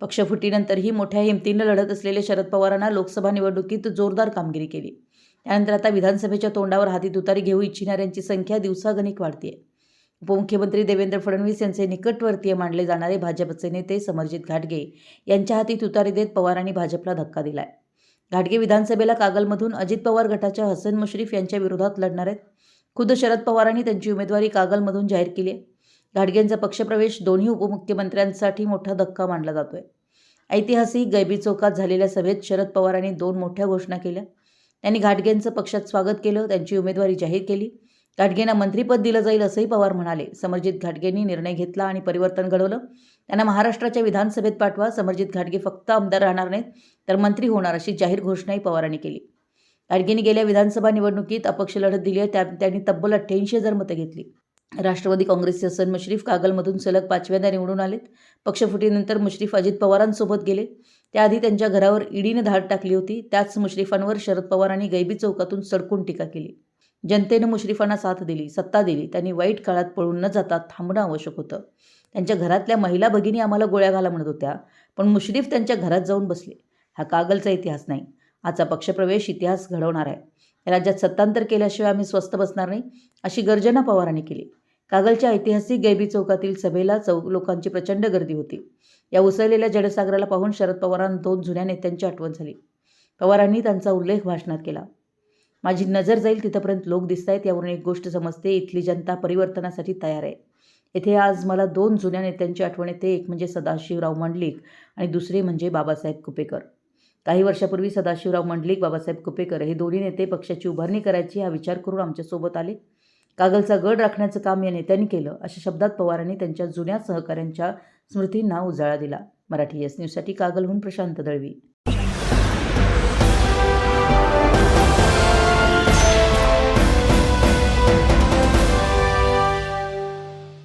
पक्षफुटीनंतरही मोठ्या हिमतीनं लढत असलेले शरद पवारांना लोकसभा निवडणुकीत जोरदार कामगिरी केली. त्यानंतर आता विधानसभेच्या तोंडावर हाती तुतारी घेऊ इच्छिणाऱ्यांची संख्या दिवसागणिक वाढते उपमुख्यमंत्री देवेंद्र फडणवीस यांचे निकटवर्तीय मानले जाणारे भाजपचे नेते समरजित घाटगे यांच्या हाती तुतारी देत पवारांनी भाजपला धक्का दिलाय. घाटगे विधानसभेला कागलमधून अजित पवार गटाच्या हसन मुश्रीफ यांच्या विरोधात लढणार आहेत. खुद्द शरद पवारांनी त्यांची उमेदवारी कागलमधून जाहीर केली आहे. घाटगेंचा पक्षप्रवेश दोन्ही उपमुख्यमंत्र्यांसाठी मोठा धक्का मानला जातोय. ऐतिहासिक गैबी चौकात झालेल्या सभेत शरद पवारांनी दोन मोठ्या घोषणा केल्या. त्यांनी घाटगेंचं पक्षात स्वागत केलं त्यांची उमेदवारी जाहीर केली. घाटगेंना मंत्रिपद दिलं जाईल असंही पवार म्हणाले. समरजित घाटगेंनी निर्णय घेतला आणि परिवर्तन घडवलं. त्यांना महाराष्ट्राच्या विधानसभेत पाठवा. समरजित घाटगे फक्त आमदार राहणार नाहीत तर मंत्री होणार अशी जाहीर घोषणाही पवारांनी केली. घाटगेंनी गेल्या विधानसभा निवडणुकीत अपक्ष लढत दिली आहे. त्या त्यांनी तब्बल अठ्ठ्याऐंशी हजार मतं घेतली. राष्ट्रवादी काँग्रेसचे हसन मुश्रीफ कागलमधून सलग पाचव्यांदा निवडून आलेत. पक्षफुटीनंतर मुश्रीफ अजित पवारांसोबत गेले. त्याआधी त्यांच्या घरावर ईडीनं धाड टाकली होती. त्याच मुश्रीफांवर शरद पवारांनी गैबी चौकातून सडकून टीका केली. जनतेनं मुश्रीफांना साथ दिली सत्ता दिली. त्यांनी वाईट काळात पळून न जाता थांबणं आवश्यक होतं. त्यांच्या घरातल्या महिला भगिनी आम्हाला गोळ्या घाला म्हणत होत्या पण मुश्रीफ त्यांच्या घरात जाऊन बसले. हा कागलचा इतिहास नाही. आजचा पक्षप्रवेश इतिहास घडवणार आहे. राज्यात सत्तांतर केल्याशिवाय आम्ही स्वस्थ बसणार नाही अशी गर्जना पवारांनी केली. कागलच्या ऐतिहासिक गैबी चौकातील सभेला चौ लोकांची प्रचंड गर्दी होती. या उसळलेल्या जडसागराला पाहून शरद पवारांना दोन जुन्या नेत्यांची आठवण झाली. पवारांनी त्यांचा उल्लेख भाषणात केला. माझी नजर जाईल तिथंपर्यंत लोक दिसत आहेत यावरून एक गोष्ट समजते इथली जनता परिवर्तनासाठी तयार आहे. येथे आज मला दोन जुन्या नेत्यांची आठवण येते एक म्हणजे सदाशिवराव मंडलिक आणि दुसरे म्हणजे बाबासाहेब कुपेकर. काही वर्षापूर्वी सदाशिवराव मंडलिक बाबासाहेब कुपेकर हे दोन्ही नेते पक्षाची उभारणी करायची हा विचार करून आमच्यासोबत आले. कागलचा गड राखण्याचं काम या नेत्यांनी केलं. अशा शब्दात पवारांनी त्यांच्या जुन्या सहकाऱ्यांच्या स्मृतींना उजाळा दिला. मराठी एस न्यूजसाठी कागलहून प्रशांत दळवी.